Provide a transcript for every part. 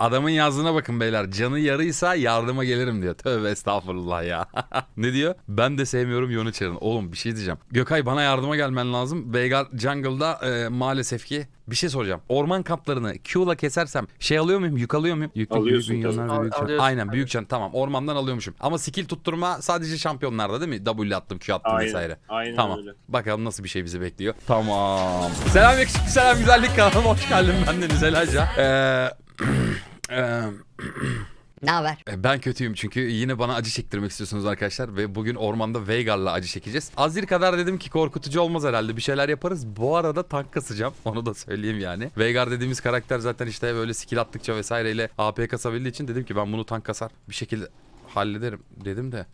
Adamın yazdığına bakın beyler. Canı yarıysa yardıma gelirim diyor. Tövbe estağfurullah ya. ne diyor? Ben de sevmiyorum Yonu Çar'ın. Oğlum bir şey diyeceğim. Gökay bana yardıma gelmen lazım. Veigar Jungle'da e, maalesef ki bir şey soracağım. Orman kaplarını Q'la kesersem şey alıyor muyum? Yük alıyor muyum? Yüklü Alıyorsun ve tabii. büyük can. Alıyorsun, Aynen büyük can. Tamam ormandan alıyormuşum. Ama skill tutturma sadece şampiyonlarda değil mi? W attım, Q attım Aynen. vesaire. Aynen Tamam. öyle. Bakalım nasıl bir şey bizi bekliyor. Tamam. Selam yakışıklı selam güzellik kanalıma hoş geldin ben Deniz Elaca. Ee, Ne haber? e, ben kötüyüm çünkü yine bana acı çektirmek istiyorsunuz arkadaşlar ve bugün ormanda Veigar'la acı çekeceğiz. Azir kadar dedim ki korkutucu olmaz herhalde bir şeyler yaparız. Bu arada tank kasacağım onu da söyleyeyim yani. Veigar dediğimiz karakter zaten işte böyle skill attıkça vesaireyle AP kasabildiği için dedim ki ben bunu tank kasar bir şekilde hallederim dedim de.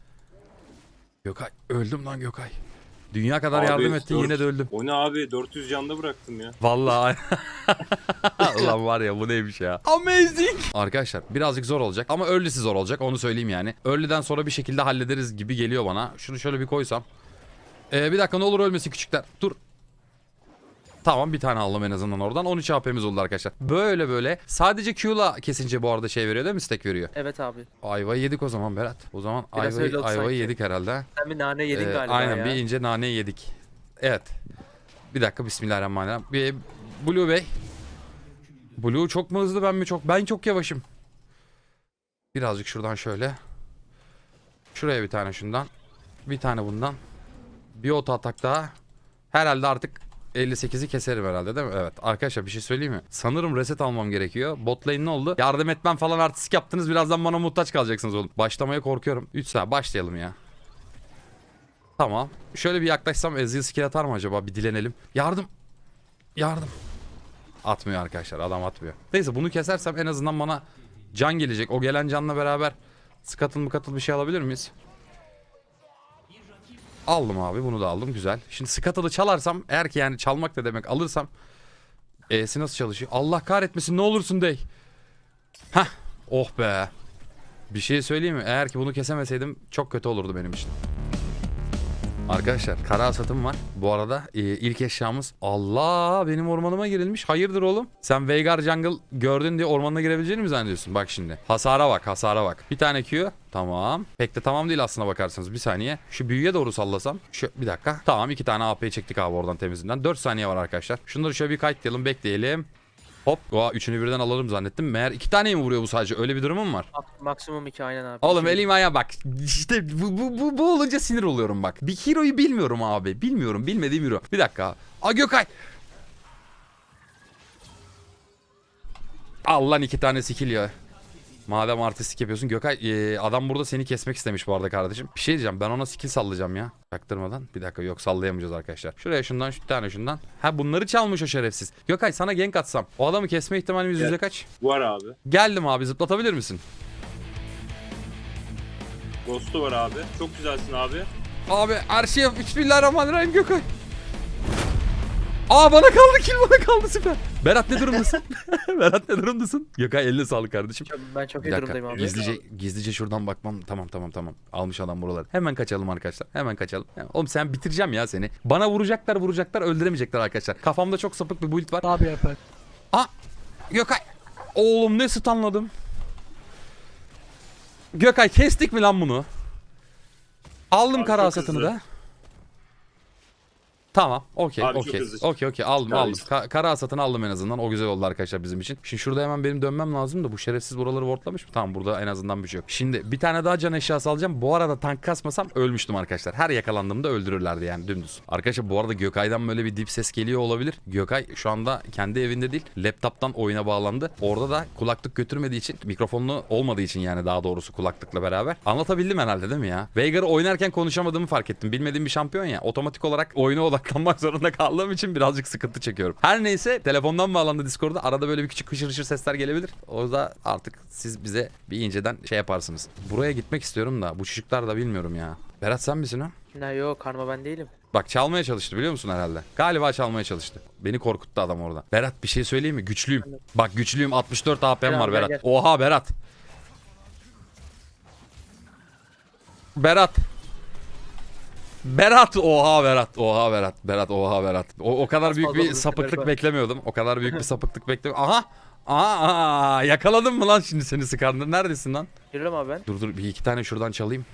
Gökay öldüm lan Gökay. Dünya kadar Abi, yardım ettin dört- yine de öldüm. O ne abi 400 canda bıraktım ya. Vallahi. Ulan var ya bu neymiş ya. Amazing. Arkadaşlar birazcık zor olacak ama early'si zor olacak onu söyleyeyim yani. Early'den sonra bir şekilde hallederiz gibi geliyor bana. Şunu şöyle bir koysam. Ee, bir dakika ne olur ölmesin küçükler. Dur. Tamam bir tane aldım en azından oradan. 13 AP'miz oldu arkadaşlar. Böyle böyle. Sadece Q'la kesince bu arada şey veriyor değil mi? Stack veriyor. Evet abi. Ayvayı yedik o zaman Berat. O zaman Biraz ayvayı, ayvayı sanki. yedik herhalde. Sen bir nane yedin Ee, galiba aynen ya. bir ince nane yedik. Evet. Bir dakika bismillahirrahmanirrahim. Bir Blue Bey. Blue çok mu hızlı ben mi çok? Ben çok yavaşım. Birazcık şuradan şöyle. Şuraya bir tane şundan. Bir tane bundan. Bir oto atak daha. Herhalde artık 58'i keserim herhalde değil mi? Evet. Arkadaşlar bir şey söyleyeyim mi? Sanırım reset almam gerekiyor. Bot ne oldu? Yardım etmem falan artistik yaptınız. Birazdan bana muhtaç kalacaksınız oğlum. Başlamaya korkuyorum. 3 saat başlayalım ya. Tamam. Şöyle bir yaklaşsam Ezreal skill atar mı acaba? Bir dilenelim. Yardım. Yardım. Atmıyor arkadaşlar. Adam atmıyor. Neyse bunu kesersem en azından bana can gelecek. O gelen canla beraber skatıl mı katıl bir şey alabilir miyiz? Aldım abi. Bunu da aldım. Güzel. Şimdi skatılı çalarsam eğer ki yani çalmak da demek alırsam E'si nasıl çalışıyor? Allah kahretmesin ne olursun dey. Hah. Oh be. Bir şey söyleyeyim mi? Eğer ki bunu kesemeseydim çok kötü olurdu benim için. Arkadaşlar kara satım var. Bu arada e, ilk eşyamız Allah benim ormanıma girilmiş. Hayırdır oğlum? Sen Veigar Jungle gördün diye ormanına girebileceğini mi zannediyorsun? Bak şimdi. Hasara bak hasara bak. Bir tane Q. Tamam. Pek de tamam değil aslına bakarsanız. Bir saniye. Şu büyüye doğru sallasam. Şu bir dakika. Tamam iki tane AP çektik abi oradan temizinden. 4 saniye var arkadaşlar. Şunları şöyle bir kayıtlayalım bekleyelim. Hop. Oha, üçünü birden alalım zannettim. Meğer iki tane mi vuruyor bu sadece? Öyle bir durumum var. Mak- Maksimum iki aynen abi. Oğlum elim ayağa bak. İşte bu, bu, bu, bu olunca sinir oluyorum bak. Bir hero'yu bilmiyorum abi. Bilmiyorum. Bilmediğim hero. Bir dakika. Aa Gökay. Allah'ın iki tane skill ya. Madem artistik yapıyorsun Gökay e, adam burada seni kesmek istemiş bu arada kardeşim. Bir şey diyeceğim ben ona skill sallayacağım ya. Çaktırmadan. Bir dakika yok sallayamayacağız arkadaşlar. Şuraya şundan şu tane şundan. Ha bunları çalmış o şerefsiz. Gökay sana gank atsam. O adamı kesme ihtimalimiz yüzde kaç? Var abi. Geldim abi zıplatabilir misin? Ghost'u var abi. Çok güzelsin abi. Abi her şey. Bismillahirrahmanirrahim Gökay. Aa bana kaldı kill bana kaldı süper. Berat ne durumdasın? Berat ne durumdasın? Gökay eline sağlık kardeşim. Çok- Ben çok Bir iyi dakika durumdayım abi. gizlice, gizlice şuradan bakmam. Tamam tamam tamam. Almış adam buraları. Hemen kaçalım arkadaşlar. Hemen kaçalım. Oğlum sen bitireceğim ya seni. Bana vuracaklar vuracaklar öldüremeyecekler arkadaşlar. Kafamda çok sapık bir build var. Abi yapar. Aa Gökay. Oğlum ne stunladım. Gökay kestik mi lan bunu? Aldım Abi kara çok hasatını hızlı. da. Tamam. Okey. Abi çok Okey. hızlı. Okey okey aldım Kara aldım. Ka- kara hasatını aldım en azından. O güzel oldu arkadaşlar bizim için. Şimdi şurada hemen benim dönmem lazım da bu şerefsiz buraları wardlamış mı? Tamam burada en azından bir şey yok. Şimdi bir tane daha can eşyası alacağım. Bu arada tank kasmasam ölmüştüm arkadaşlar. Her yakalandığımda öldürürlerdi yani dümdüz. Arkadaşlar bu arada Gökay'dan böyle bir dip ses geliyor olabilir. Gökay şu anda kendi evinde değil laptoptan oyuna bağlandı. Orada da kulaklık götürmediği için mikrofonlu olmadığı için yani daha doğrusu kulaklıkla beraber. Anlatabildim herhalde değil mi ya? Veigar'ı oynarken konuşamadığımı fark ettim. Bilmediğim bir şampiyon ya. Otomatik olarak oyuna odaklanmak zorunda kaldığım için birazcık sıkıntı çekiyorum. Her neyse telefondan bağlandı Discord'da. Arada böyle bir küçük hışır hışır sesler gelebilir. O da artık siz bize bir inceden şey yaparsınız. Buraya gitmek istiyorum da bu çocuklar da bilmiyorum ya. Berat sen misin ha? Ne yok karma ben değilim. Bak çalmaya çalıştı biliyor musun herhalde? Galiba çalmaya çalıştı. Beni korkuttu adam orada. Berat bir şey söyleyeyim mi? Güçlüyüm. Bak güçlüyüm 64 AP'm var Berat. Oha Berat. Berat. Berat oha Berat oha Berat Berat oha Berat o, o kadar büyük bir sapıklık beklemiyordum o kadar büyük bir sapıklık beklemiyordum aha Aa, aa, yakaladın mı lan şimdi seni Skarner? Neredesin lan? Geliyorum abi ben. Dur dur bir iki tane şuradan çalayım.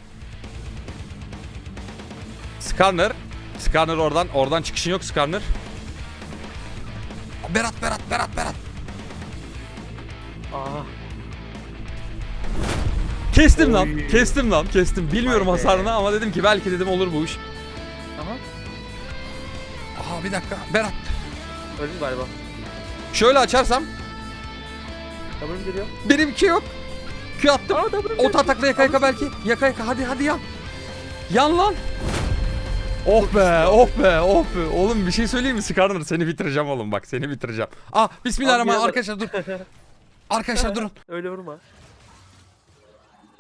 Skarner. Skarner oradan. Oradan çıkışın yok Skarner. Berat Berat Berat Berat. Aa. Kestim lan. Kestim lan. Kestim. Bilmiyorum Vay be. hasarını ama dedim ki belki dedim olur bu iş. Aha. Aha bir dakika. Berat. Öldüm galiba. Şöyle açarsam W'm geliyor. benimki yok. Q attım. Aa W'm O atakla yaka yaka belki. Yaka yaka hadi hadi yan. Yan lan. Oh be oh be oh be. Oğlum bir şey söyleyeyim mi Skarner seni bitireceğim oğlum bak seni bitireceğim. Ah bismillahirrahmanirrahim Abi, arkadaşlar dur. Arkadaşlar durun. Öyle vurma.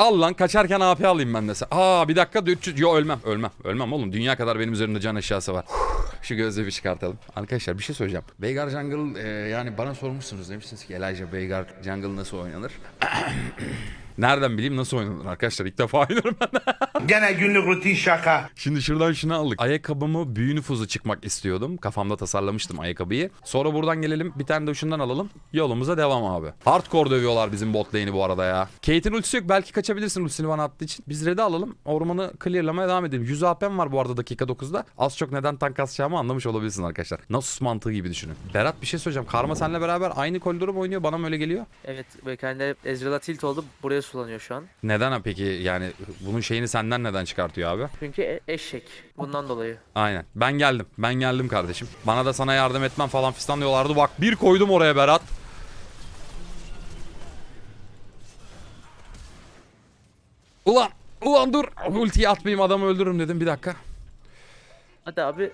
Al lan kaçarken AP alayım ben de. Aa bir dakika 300. Yo ölmem ölmem. Ölmem oğlum. Dünya kadar benim üzerimde can eşyası var. Şu gözlüğü bir çıkartalım. Arkadaşlar bir şey söyleyeceğim. Veigar Jungle e, yani bana sormuşsunuz demişsiniz ki Elijah Veigar Jungle nasıl oynanır? Nereden bileyim nasıl oynanır arkadaşlar ilk defa oynuyorum ben. Gene günlük rutin şaka. Şimdi şuradan şunu aldık. Ayakkabımı büyü nüfuzu çıkmak istiyordum. Kafamda tasarlamıştım ayakkabıyı. Sonra buradan gelelim bir tane de şundan alalım. Yolumuza devam abi. Hardcore dövüyorlar bizim bot lane'i bu arada ya. Kate'in ultisi yok. Belki kaçabilirsin ultisini bana attığı için. Biz red'i alalım. Ormanı clearlamaya devam edelim. 100 AP'm var bu arada dakika 9'da. Az çok neden tank kasacağımı anlamış olabilirsin arkadaşlar. Nasus mantığı gibi düşünün. Berat bir şey söyleyeceğim. Karma senle beraber aynı koridoru mu oynuyor? Bana mı öyle geliyor? Evet ve kendileri Ezreal'a tilt oldu. Buraya sulanıyor şu an. Neden ha peki yani bunun şeyini senden neden çıkartıyor abi? Çünkü e- eşek. Bundan dolayı. Aynen. Ben geldim. Ben geldim kardeşim. Bana da sana yardım etmem falan fistan diyorlardı. Bak bir koydum oraya Berat. Ulan. Ulan dur. Ultiyi atmayayım adamı öldürürüm dedim. Bir dakika. Hadi abi.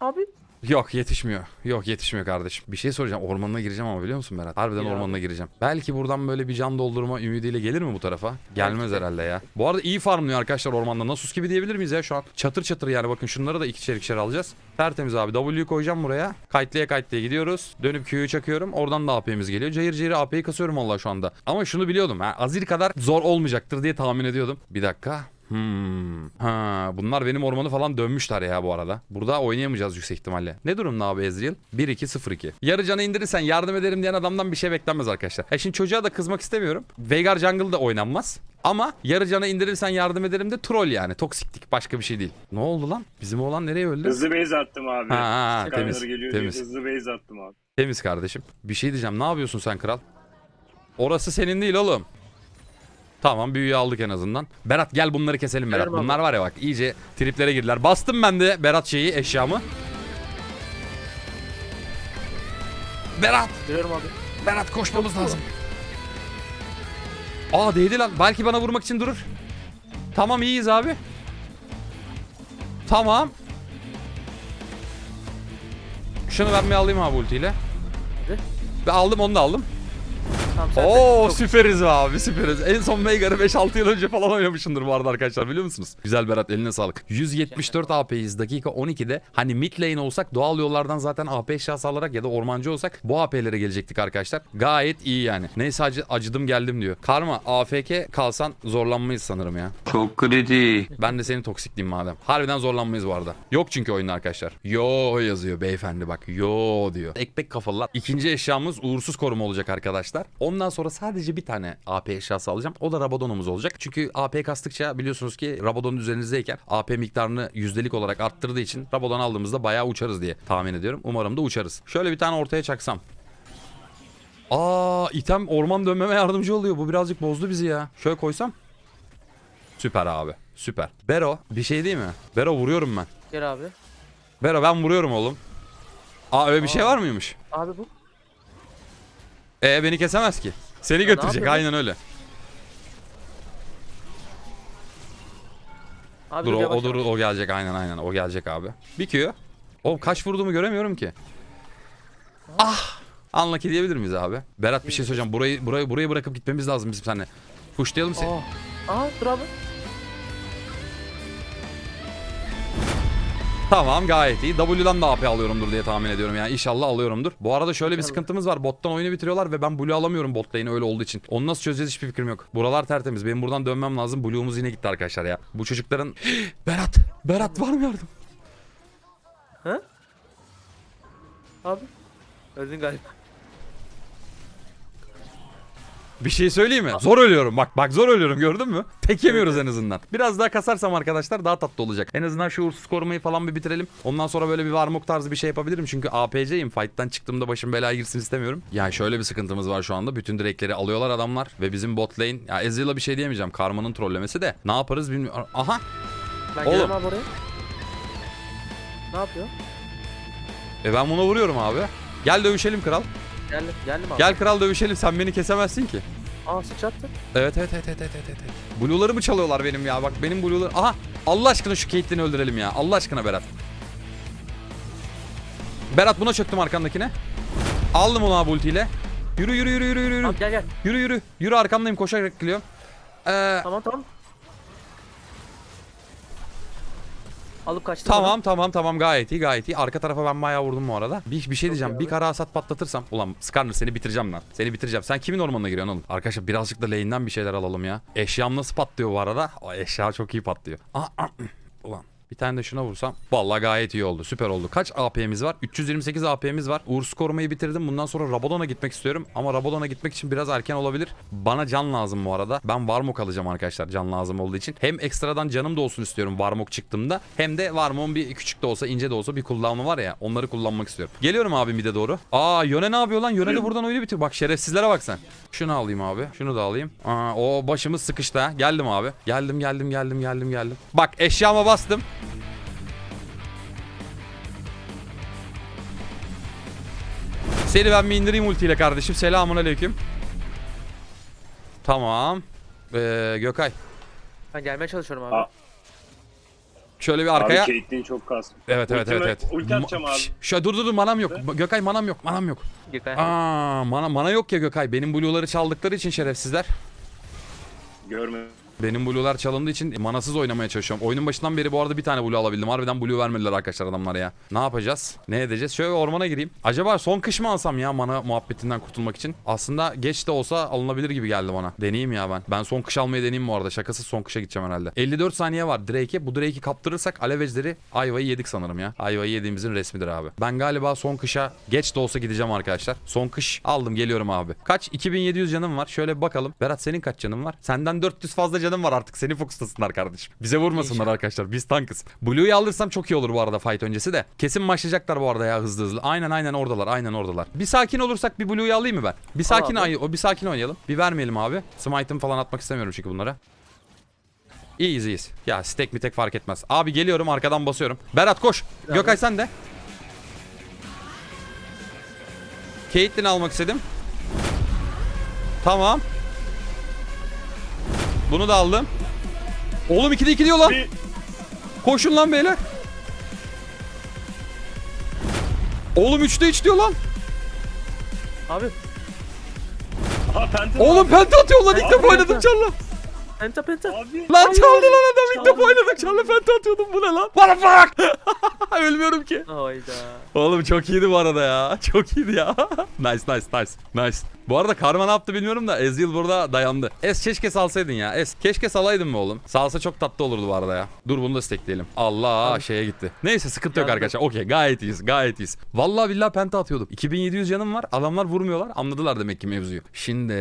Abi. Yok yetişmiyor. Yok yetişmiyor kardeşim. Bir şey soracağım. Ormanına gireceğim ama biliyor musun Berat? Harbiden abi. ormanına gireceğim. Belki buradan böyle bir can doldurma ümidiyle gelir mi bu tarafa? Gelmez de. herhalde ya. Bu arada iyi farmlıyor arkadaşlar ormanda. Nasus gibi diyebilir miyiz ya şu an? Çatır çatır yani bakın şunları da ikişer ikişer alacağız. Tertemiz abi. W'yu koyacağım buraya. Kayıtlıya kayıtlıya gidiyoruz. Dönüp Q'yu çakıyorum. Oradan da AP'miz geliyor. Cayır cayır AP'yi kasıyorum valla şu anda. Ama şunu biliyordum. Ha, Azir kadar zor olmayacaktır diye tahmin ediyordum. Bir dakika. Hmm. Ha, bunlar benim ormanı falan dönmüşler ya bu arada. Burada oynayamayacağız yüksek ihtimalle. Ne durumda abi Ezreal? 1-2-0-2. Yarı canı indirirsen yardım ederim diyen adamdan bir şey beklenmez arkadaşlar. Ha şimdi çocuğa da kızmak istemiyorum. Veigar Jungle da oynanmaz. Ama yarı canı indirirsen yardım ederim de troll yani. Toksiklik başka bir şey değil. Ne oldu lan? Bizim oğlan nereye öldü? Hızlı base attım abi. Ha, ha, ha, temiz, geliyor temiz. hızlı base attım abi. Temiz kardeşim. Bir şey diyeceğim. Ne yapıyorsun sen kral? Orası senin değil oğlum. Tamam büyüyü aldık en azından. Berat gel bunları keselim Berat. Gelirim abi. Bunlar var ya bak iyice triplere girdiler. Bastım ben de Berat şeyi eşyamı. Berat! Geliyorum abi. Berat koşmamız lazım. Aa değdi lan. Belki bana vurmak için durur. Tamam iyiyiz abi. Tamam. Şunu ben bir alayım abi ultiyle. Ben aldım onu da aldım. Tamam sen de. Oo Çok- süperiz abi süperiz. En son Veigar'ı 5-6 yıl önce falan oynamışımdır bu arada arkadaşlar biliyor musunuz? Güzel Berat eline sağlık. 174 AP'yiz dakika 12'de. Hani mid lane olsak doğal yollardan zaten AP eşyası alarak ya da ormancı olsak bu AP'lere gelecektik arkadaşlar. Gayet iyi yani. Neyse acı, acıdım geldim diyor. Karma AFK kalsan zorlanmayız sanırım ya. Çok kritik. Ben de senin toksikliğim madem. Harbiden zorlanmayız bu arada. Yok çünkü oyunda arkadaşlar. Yo yazıyor beyefendi bak. Yo diyor. Ekmek kafalılar. İkinci eşyamız uğursuz koruma olacak arkadaşlar. Ondan sonra sadece bir tane AP eşyası alacağım. O da Rabadon'umuz olacak. Çünkü AP kastıkça biliyorsunuz ki Rabadon üzerinizdeyken AP miktarını yüzdelik olarak arttırdığı için Rabadon aldığımızda bayağı uçarız diye tahmin ediyorum. Umarım da uçarız. Şöyle bir tane ortaya çaksam. Aa item orman dönmeme yardımcı oluyor. Bu birazcık bozdu bizi ya. Şöyle koysam. Süper abi. Süper. Bero bir şey değil mi? Bero vuruyorum ben. Gel abi. Bero ben vuruyorum oğlum. Aa öyle bir şey var mıymış? Abi bu. E beni kesemez ki. Seni ne götürecek aynen öyle. Abi Dur o, o, dur, o gelecek aynen aynen o gelecek abi. Bir Q. O kaç vurduğumu göremiyorum ki. Ah! Unlucky diyebilir miyiz abi? Berat bir şey söyleyeceğim. Burayı burayı burayı bırakıp gitmemiz lazım bizim seninle. Pushlayalım seni. Aa. Aa dur abi. Tamam gayet iyi. W'dan da AP alıyorumdur diye tahmin ediyorum yani. İnşallah alıyorumdur. Bu arada şöyle bir sıkıntımız var. Bottan oyunu bitiriyorlar ve ben Blue alamıyorum bot lane öyle olduğu için. Onu nasıl çözeceğiz hiçbir fikrim yok. Buralar tertemiz. Benim buradan dönmem lazım. Blue'umuz yine gitti arkadaşlar ya. Bu çocukların... Berat! Berat var mı yardım? Abi. Öldün galiba. Bir şey söyleyeyim mi? Zor ölüyorum bak bak zor ölüyorum gördün mü? Tek yemiyoruz en azından. Biraz daha kasarsam arkadaşlar daha tatlı olacak. En azından şu uğursuz korumayı falan bir bitirelim. Ondan sonra böyle bir varmok tarzı bir şey yapabilirim. Çünkü APC'yim. Fight'tan çıktığımda başım belaya girsin istemiyorum. Yani şöyle bir sıkıntımız var şu anda. Bütün direkleri alıyorlar adamlar. Ve bizim bot lane. Ya Ezreal'a bir şey diyemeyeceğim. Karma'nın trollemesi de. Ne yaparız bilmiyorum. Aha. Ben Oğlum. abi oraya. Ne yapıyor? E ben buna vuruyorum abi. Gel dövüşelim kral. Geldim. Geldim abi. Gel kral dövüşelim. Sen beni kesemezsin ki. Aa sıçrattı. Evet evet evet evet evet evet. evet. Blue'ları mı çalıyorlar benim ya? Bak benim blue'ları. Aha! Allah aşkına şu Caitlyn'i öldürelim ya. Allah aşkına Berat. Berat buna çöktüm arkandakine. Aldım onu abi ultiyle. Yürü yürü yürü yürü yürü. Yürü Tamam gel gel. yürü. yürü. Yürü arkandayım koşarak geliyorum. Ee, Tamam tamam. Alıp kaçtım. tamam tamam tamam gayet iyi gayet iyi. Arka tarafa ben bayağı vurdum bu arada. Bir, bir şey diyeceğim. Bir kara hasat patlatırsam. Ulan Skarner seni bitireceğim lan. Seni bitireceğim. Sen kimin ormanına giriyorsun oğlum? Arkadaşlar birazcık da lane'den bir şeyler alalım ya. Eşyam nasıl patlıyor bu arada? O eşya çok iyi patlıyor. Aa, aa, Ulan. Bir tane de şuna vursam. Vallahi gayet iyi oldu. Süper oldu. Kaç AP'miz var? 328 AP'miz var. Uğursuz korumayı bitirdim. Bundan sonra Rabadon'a gitmek istiyorum. Ama Rabadon'a gitmek için biraz erken olabilir. Bana can lazım bu arada. Ben Varmok alacağım arkadaşlar can lazım olduğu için. Hem ekstradan canım da olsun istiyorum Varmok çıktığımda. Hem de Varmok'un bir küçük de olsa ince de olsa bir kullanımı var ya. Onları kullanmak istiyorum. Geliyorum abi mide doğru. Aa Yone ne yapıyor lan? Yone de buradan oyunu bitiyor. Bak şerefsizlere bak sen. Şunu alayım abi. Şunu da alayım. Aa, o başımız sıkıştı. Geldim abi. Geldim geldim geldim geldim geldim. Bak eşyama bastım. Seni ben bir indireyim ultiyle kardeşim. Selamun aleyküm. Tamam. Ee, Gökay. Ben gelmeye çalışıyorum abi. Aa. Şöyle bir Abi arkaya. Caitlyn çok kas. Evet evet evet Ultime- evet. ulti atacağım abi. Şöyle dur dur dur manam yok. Gökay manam yok. Manam yok. Gökay. Aa mana mana yok ya Gökay. Benim blue'ları çaldıkları için şerefsizler. Görme. Benim blue'lar çalındığı için manasız oynamaya çalışıyorum. Oyunun başından beri bu arada bir tane blue alabildim. Harbiden blue vermediler arkadaşlar adamlar ya. Ne yapacağız? Ne edeceğiz? Şöyle ormana gireyim. Acaba son kış mı alsam ya mana muhabbetinden kurtulmak için? Aslında geç de olsa alınabilir gibi geldi bana. Deneyeyim ya ben. Ben son kış almayı deneyeyim bu arada. Şakasız son kışa gideceğim herhalde. 54 saniye var Drake'e. Bu Drake'i kaptırırsak alevejleri ayvayı yedik sanırım ya. Ayvayı yediğimizin resmidir abi. Ben galiba son kışa geç de olsa gideceğim arkadaşlar. Son kış aldım geliyorum abi. Kaç? 2700 canım var. Şöyle bakalım. Berat senin kaç canın var? Senden 400 fazla canım var artık. Seni fokuslasınlar kardeşim. Bize vurmasınlar İnşallah. arkadaşlar. Biz tankız. Blue'yu alırsam çok iyi olur bu arada fight öncesi de. Kesin başlayacaklar bu arada ya hızlı hızlı. Aynen aynen oradalar. Aynen oradalar. Bir sakin olursak bir Blue'yu alayım mı ben? Bir sakin ay o bir sakin oynayalım. Bir vermeyelim abi. Smite'ım falan atmak istemiyorum çünkü bunlara. İyiyiz iyiyiz. Ya stack mi tek fark etmez. Abi geliyorum arkadan basıyorum. Berat koş. Abi. Gökay sen de. Caitlyn'i almak istedim. Tamam. Bunu da aldım. Oğlum 2'de 2 diyor lan. Bir Koşun lan beyler. Oğlum 3'te 3 diyor lan. Abi. Aha Phantom Oğlum penta atıyor lan ilk defa oynadım penta. Çarla. Penta penta. Abi. Lan çaldı lan adam ilk defa oynadık Çarla penta atıyordum bu ne lan? What the fuck? Ölmüyorum ki. Hayda. Oğlum çok iyiydi bu arada ya. Çok iyiydi ya. nice nice nice nice. Bu arada Karma ne yaptı bilmiyorum da Ezreal burada dayandı. Es keşke salsaydın ya. Es keşke salaydın mı oğlum? Salsa çok tatlı olurdu bu arada ya. Dur bunu da stekleyelim. Allah şeye gitti. Neyse sıkıntı yok Yandı. arkadaşlar. Okey gayet iyiyiz gayet iyiyiz. Vallahi billahi penta atıyordum. 2700 canım var. Adamlar vurmuyorlar. Anladılar demek ki mevzuyu. Şimdi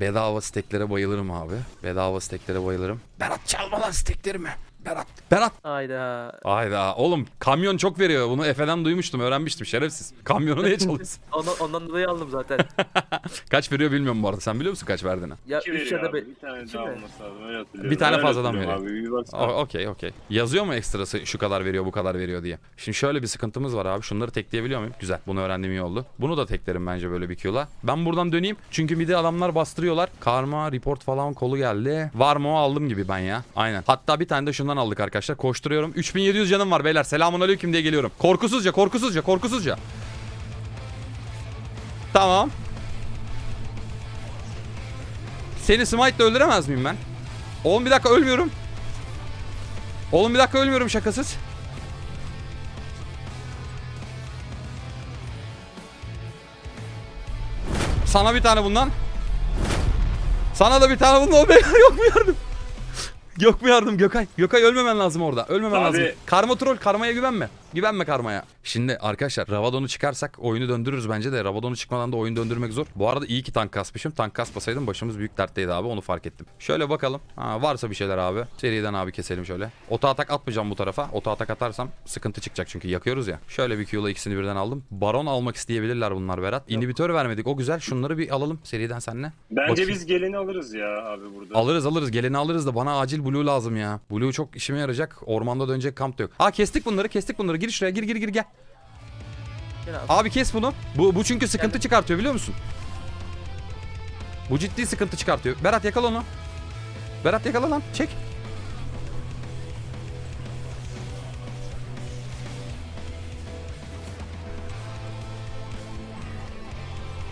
bedava steklere bayılırım abi. Bedava steklere bayılırım. Berat çalma lan steklerimi. Berat. Berat. Hayda. Ayda oğlum kamyon çok veriyor. Bunu Efe'den duymuştum öğrenmiştim şerefsiz. Kamyonu niye çalıyorsun? Ondan, ondan dolayı aldım zaten. kaç veriyor bilmiyorum bu arada. Sen biliyor musun kaç verdiğini? Ya 2 3 veriyor ya da abi. 5. Bir tane daha olması lazım. Öyle hatırlıyorum. Bir tane Öyle fazladan veriyor. Abi. Bir baksana. Okey okey. Yazıyor mu ekstrası şu kadar veriyor bu kadar veriyor diye. Şimdi şöyle bir sıkıntımız var abi. Şunları tekleyebiliyor muyum? Güzel. Bunu öğrendiğim iyi oldu. Bunu da teklerim bence böyle bir Q'la. Ben buradan döneyim. Çünkü bir de adamlar bastırıyorlar. Karma, report falan kolu geldi. Var mı o aldım gibi ben ya. Aynen. Hatta bir tane de şundan aldık arkadaşlar. Koşturuyorum. 3700 canım var beyler. Selamun aleyküm diye geliyorum. Korkusuzca korkusuzca korkusuzca. Tamam. Seni smite'le öldüremez miyim ben? Oğlum bir dakika ölmüyorum. Oğlum bir dakika ölmüyorum şakasız. Sana bir tane bundan. Sana da bir tane bundan. Beyler yok mu yardım? Yok mu yardım Gökay? Gökay ölmemen lazım orada. Ölmemen Abi- lazım. Karma troll karmaya güvenme. Güvenme karmaya. Şimdi arkadaşlar Rabadon'u çıkarsak oyunu döndürürüz bence de. Rabadon'u çıkmadan da oyun döndürmek zor. Bu arada iyi ki tank kasmışım. Tank kasmasaydım başımız büyük dertteydi abi. Onu fark ettim. Şöyle bakalım. Ha, varsa bir şeyler abi. Seriden abi keselim şöyle. Ota atak atmayacağım bu tarafa. Ota atak atarsam sıkıntı çıkacak çünkü yakıyoruz ya. Şöyle bir Q'la ikisini birden aldım. Baron almak isteyebilirler bunlar Berat. İnhibitör vermedik. O güzel. Şunları bir alalım seriden seninle. Bence Bakayım. biz geleni alırız ya abi burada. Alırız alırız geleni alırız da bana acil blue lazım ya. Blue çok işime yarayacak. Ormanda dönecek kamp da yok. Ha kestik bunları kestik bunları. Gir şuraya gir gir gir gel. Gel abi. Abi kes bunu. Bu, bu çünkü sıkıntı Geldim. çıkartıyor biliyor musun? Bu ciddi sıkıntı çıkartıyor. Berat yakala onu. Berat yakala lan. Çek.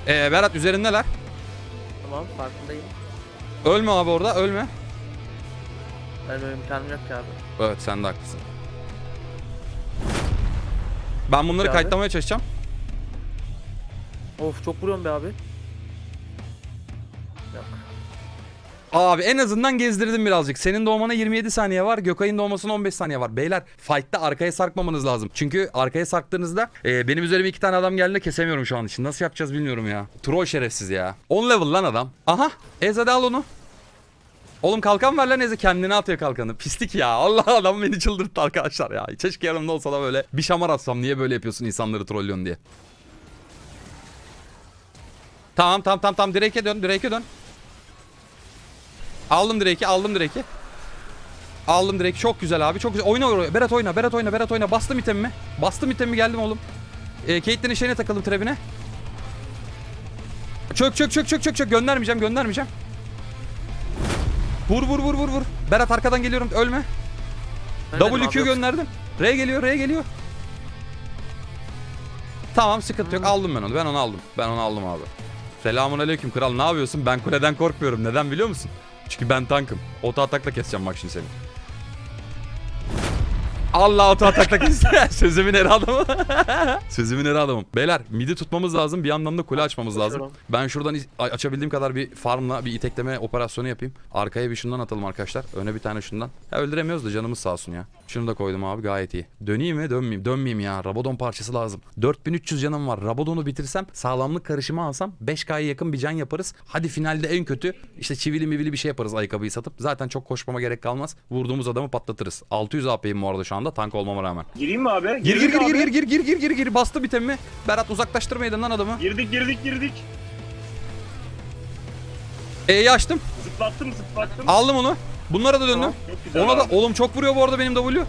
Ee, Berat üzerindeler. Tamam farkındayım. Ölme abi orada ölme. Ben imkanım yok ki abi. Evet sen de haklısın. Ben bunları Abi. kayıtlamaya çalışacağım. Of çok vuruyorum be abi. Yok. Abi en azından gezdirdim birazcık. Senin doğmana 27 saniye var. Gökay'ın doğmasına 15 saniye var. Beyler fight'ta arkaya sarkmamanız lazım. Çünkü arkaya sarktığınızda e, benim üzerime iki tane adam geldiğinde kesemiyorum şu an için. Nasıl yapacağız bilmiyorum ya. Troll şerefsiz ya. 10 level lan adam. Aha. Ezade al onu. Oğlum kalkan ver lan Eze kendine atıyor kalkanı. Pislik ya. Allah adam beni çıldırttı arkadaşlar ya. Keşke yanımda olsa da böyle bir şamar atsam. Niye böyle yapıyorsun insanları trollüyorsun diye. Tamam tamam tamam tamam Drake'e dön Drake'e dön. Aldım Drake'i aldım Drake'i. Aldım Drake'i çok güzel abi çok güzel. Oyna oraya. Berat oyna Berat oyna Berat oyna. Bastım itemimi. Bastım itemimi geldim oğlum. Ee, Caitlyn'in şeyine takıldım trebine. Çök çök çök çök çök çök. Göndermeyeceğim göndermeyeceğim. Vur vur vur vur vur. Berat arkadan geliyorum ölme. Ölmedim WQ gönderdim. R geliyor R geliyor. Tamam sıkıntı yok aldım ben onu ben onu aldım. Ben onu aldım abi. Selamun aleyküm kral ne yapıyorsun? Ben kuleden korkmuyorum. Neden biliyor musun? Çünkü ben tankım. Oto atakla keseceğim bak şimdi seni. Allah oto atakla kes. Sözümün eri adamı. Sözümün eri adamım. Beyler midi tutmamız lazım. Bir yandan da kule açmamız lazım. Ben şuradan açabildiğim kadar bir farmla bir itekleme operasyonu yapayım. Arkaya bir şundan atalım arkadaşlar. Öne bir tane şundan. Ya öldüremiyoruz da canımız sağ olsun ya. Şunu da koydum abi gayet iyi. Döneyim mi dönmeyeyim. Dönmeyeyim ya. Rabadon parçası lazım. 4300 canım var. Rabadon'u bitirsem sağlamlık karışımı alsam 5K'ya yakın bir can yaparız. Hadi finalde en kötü işte çivili mivili bir şey yaparız ayakkabıyı satıp. Zaten çok koşmama gerek kalmaz. Vurduğumuz adamı patlatırız. 600 AP'yim bu arada şu anda tank olmama rağmen. Gireyim mi abi? Gir gir gir abi. gir gir gir gir gir gir bastı bitemi. Berat uzaklaştırmaydın lan adamı. Girdik girdik girdik. E'yi açtım. Zıplattım zıplattım. Aldım onu. Bunlara da döndüm. Tamam, Ona da abi. oğlum çok vuruyor bu arada benim W.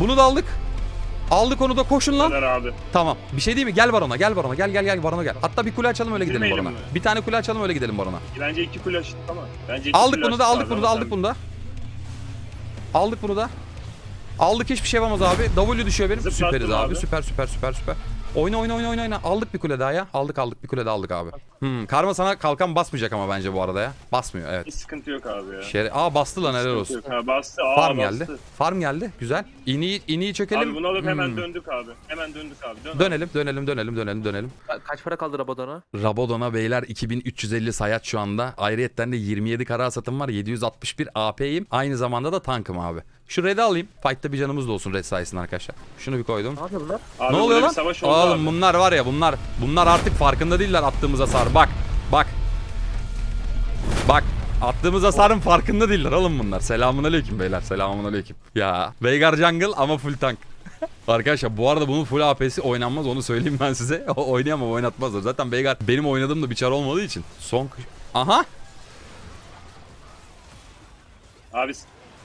Bunu da aldık. Aldık onu da koşun lan. Güzel abi. Tamam. Bir şey değil mi? Gel barona. Gel barona. Gel gel gel barona gel. Hatta bir kule açalım öyle gidelim Girmeyelim barona. mi? Bir tane kule açalım öyle gidelim barona. Bence iki kule açtık ama. Bence iki Aldık kule bunu da açtık aldık abi bunu da ama aldık sen- bunu da. Aldık bunu da. Aldık hiçbir şey yapamaz abi. W düşüyor benim. Zıplattım Süperiz abi. abi. Süper süper süper süper. Oyna oyna oyna oyna oyna. Aldık bir kule daha ya. Aldık aldık bir kule daha aldık abi. Hmm, karma sana kalkan basmayacak ama bence bu arada ya. Basmıyor evet. Hiç sıkıntı yok abi ya. Şere Aa bastı lan helal olsun. yok. Ha, bastı. Aa, Farm bastı. geldi. Farm geldi. Güzel. İniği, iniği çökelim. Abi bunu alıp hemen Hmm. döndük abi. Hemen döndük abi. Dön abi. Dönelim, dönelim, dönelim, dönelim, dönelim. Ka- Kaç para kaldı Rabadon'a? Rabadon'a beyler 2350 sayat şu anda. Ayrıyetten de 27 kara satım var. 761 AP'yim. Aynı zamanda da tankım abi. Şu red'i alayım. Fight'ta bir canımız da olsun red sayesinde arkadaşlar. Şunu bir koydum. Ne yapıyor bunlar? Abi ne oluyor bir lan? Savaş oldu Oğlum abi. bunlar var ya bunlar bunlar artık farkında değiller attığımız hasar. Bak bak. Bak attığımız hasarın farkında değiller oğlum bunlar. Selamun aleyküm beyler. Selamun aleyküm. Ya Veigar jungle ama full tank. Arkadaşlar bu arada bunun full AP'si oynanmaz onu söyleyeyim ben size. O oynayamam oynatmazlar. Zaten Veigar benim oynadığım da bir çar olmadığı için. Son Aha Abi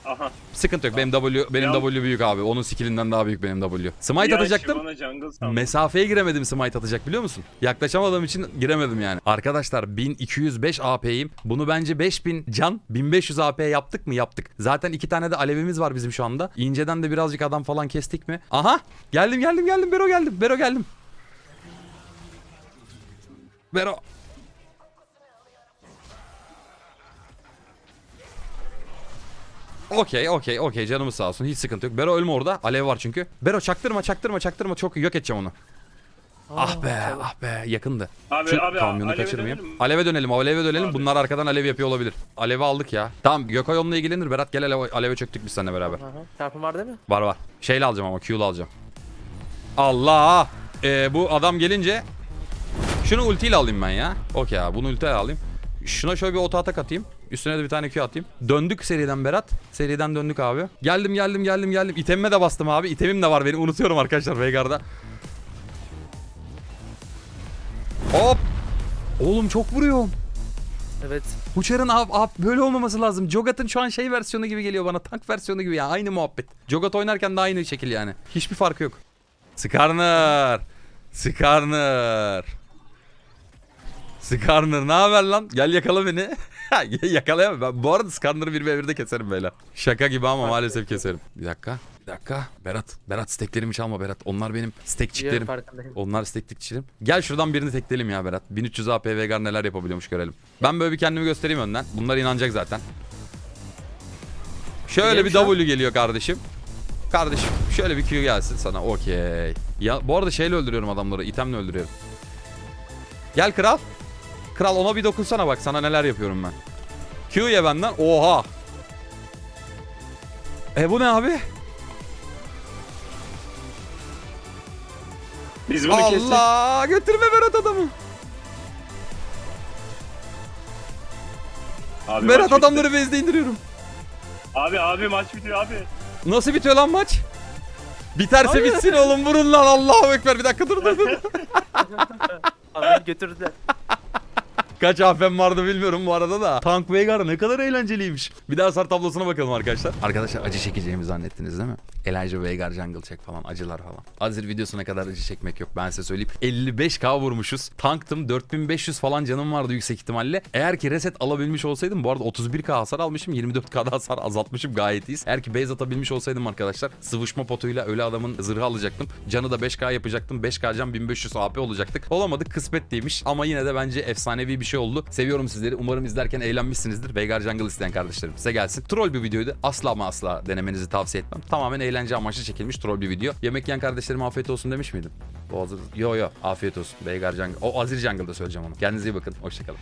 aha. sıkıntı yok. Benim W benim Ya- W büyük abi. Onun skillinden daha büyük benim W. Smite Ya atacaktım. Shyvana jungle sandım. Mesafeye giremedim smite atacak biliyor musun? Yaklaşamadığım için giremedim yani. Arkadaşlar 1205 AP'yim. Bunu bence 5000 can 1500 AP yaptık mı? Yaptık. Zaten iki tane de alevimiz var bizim şu anda. İnceden de birazcık adam falan kestik mi? Aha! Geldim geldim geldim Bero geldim. Bero geldim. Bero. Okey okey okey canımız sağ olsun hiç sıkıntı yok. Bero ölme orada alev var çünkü. Bero çaktırma çaktırma çaktırma çok yok edeceğim onu. Ah be ah be yakındı. Abi Şu abi kamyonu aleve kaçırmayayım. dönelim mi? Aleve dönelim aleve dönelim. Abi. Bunlar arkadan alev yapıyor olabilir. Alevi aldık ya. Tamam Gökay onunla ilgilenir. Berat gel aleve, aleve çöktük biz seninle beraber. Aha. Çarpım var değil mi? Var var. Şeyle alacağım ama Q'lu alacağım. Allah! Ee, bu adam gelince şunu ultiyle alayım ben ya. Okey abi bunu ultiyle alayım. Şuna şöyle bir oto atak atayım. Üstüne de bir tane Q atayım. Döndük seriden Berat. Seriden döndük abi. Geldim geldim geldim geldim. İtemime de bastım abi. İtemim de var benim. Unutuyorum arkadaşlar Veigar'da. Hop! Oğlum çok vuruyorum. Evet. Uçar'ın ab, ab böyle olmaması lazım. Jogat'ın şu an şey versiyonu gibi geliyor bana. Tank versiyonu gibi ya. Aynı muhabbet. Jogat oynarken de aynı şekil yani. Hiçbir farkı yok. Skarner. Skarner. Skarner ne haber lan? Gel yakala beni. Yakalayamam. Ben bu arada Skarner'ı bir ve birde keserim beyler. Şaka gibi ama maalesef keserim. Bir dakika. Bir dakika. Berat. Berat steklerimi çalma Berat. Onlar benim stekçiklerim. farkındayım. Onlar steklikçilerim. Gel şuradan birini tekleyelim ya Berat. 1300 AP Vegar neler yapabiliyormuş görelim. Ben böyle bir kendimi göstereyim önden. Bunlar inanacak zaten. Şöyle bir. W geliyor kardeşim. Kardeşim şöyle bir Q gelsin sana. Okey. Ya bu arada şeyle öldürüyorum adamları. itemle öldürüyorum. Gel kral. Kral ona bir dokunsana bak sana neler yapıyorum ben. Q ye benden. Oha. E bu ne abi? Biz bunu kestik. Allah götürme Berat adamı. Abi Berat maç bitti. adamları bezde indiriyorum. Abi abi maç bitiyor abi. Nasıl bitiyor lan maç? Biterse bitsin oğlum vurun lan Allahu Ekber bir dakika dur dur dur. Abi beni götürdüler. Kaç AFM vardı bilmiyorum bu arada da. Tank Veigar ne kadar eğlenceliymiş. Bir daha hasar tablosuna bakalım arkadaşlar. Arkadaşlar acı çekeceğimi zannettiniz değil mi? Elijah Veigar jungle check falan acılar falan. Azir videosuna kadar acı çekmek yok ben size söyleyeyim. 55k vurmuşuz. Tanktım 4500 falan canım vardı yüksek ihtimalle. Eğer ki reset alabilmiş olsaydım bu arada 31k hasar almışım. 24k'da hasar azaltmışım gayet iyiyiz. Eğer ki base atabilmiş olsaydım arkadaşlar sıvışma potuyla öyle adamın zırhı alacaktım. Canı da 5k yapacaktım. 5k can 1500 AP olacaktık. Olamadık kısmet değilmiş ama yine de bence efsanevi bir şey oldu. Seviyorum sizleri. Umarım izlerken eğlenmişsinizdir. Veigar Jungle isteyen kardeşlerim size gelsin. Troll bir videoydu. Asla ama asla denemenizi tavsiye etmem. Tamamen eğlence amaçlı çekilmiş troll bir video. Yemek yiyen kardeşlerime afiyet olsun demiş miydim? Boğazı... Yo yo afiyet olsun. Veigar Jungle. O Azir Jungle'da söyleyeceğim onu. Kendinize iyi bakın. Hoşçakalın.